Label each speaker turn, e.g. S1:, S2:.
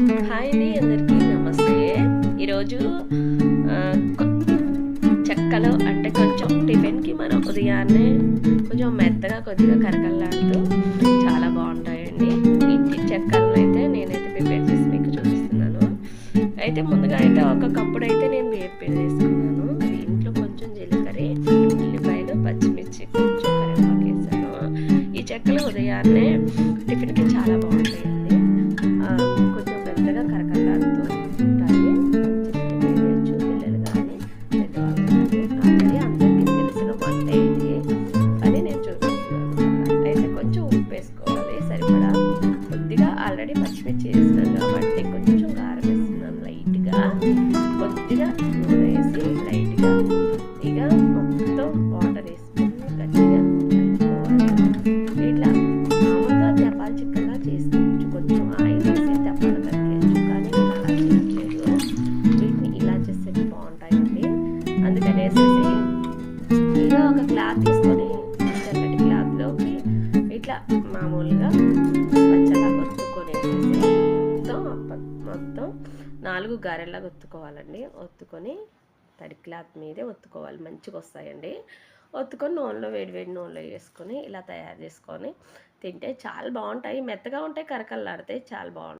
S1: Hi అండి అందరికీ నమస్తే. ఈరోజు చెక్కలో చెక్కలు అంటే కొంచెం టిఫిన్కి మనం ఉదయాన్నే కొంచెం మెత్తగా కొద్దిగా కరకల్లాడుతూ చాలా బాగుంటాయండి. ఇంటి చెక్కలను అయితే నేనైతే ప్రిపేర్ చేసి మీకు చూపిస్తున్నాను. అయితే ముందుగా అయితే ఒక కప్పుడు అయితే నేను ప్రిపేర్ చేసుకున్నాను దీంట్లో కొంచెం జీలకర్ర ఉల్లిపాయలు పచ్చిమిర్చి కొంచెం కరివేపాకు వేసాను. ఈ చెక్కలు ఉదయాన్నే టిఫిన్కి చాలా బాగుంటాయి ఆల్రెడీ పచ్చిమిర్చి వేసినాను కాబట్టి కొంచెం కారం వేస్తున్నాను లైట్గా. కొద్దిగా నూనె వేసి లైట్గా ఇక మొత్తం వాటర్ వేసుకుని గట్టిగా ఇట్లా మామూలుగా చపాతి చిక్కగా చేసుకోవచ్చు. కొంచెం ఆయిల్ వేసి చపాతి కట్టేయచ్చు కానీ నేను అలా చేయట్లేదు వీటిని ఇలా చేస్తే బాగుంటాయండి. అందుకనేసి ఇక ఒక క్లాత్ తీసుకొని తెల్లటి క్లాత్లోకి ఇట్లా మామూలుగా మొత్తం నాలుగు గారెల్లాగా ఒత్తుకోవాలండి. ఒత్తుకొని తడి క్లాత్ మీదే ఒత్తుకోవాలి. మంచిగా వస్తాయండి. ఒత్తుకొని నూనెలో వేడి వేడి నూనెలో వేసుకొని ఇలా తయారు చేసుకొని తింటే చాలా బాగుంటాయి. మెత్తగా ఉంటాయి కరకల్లాడితే చాలా బాగుంటాయి.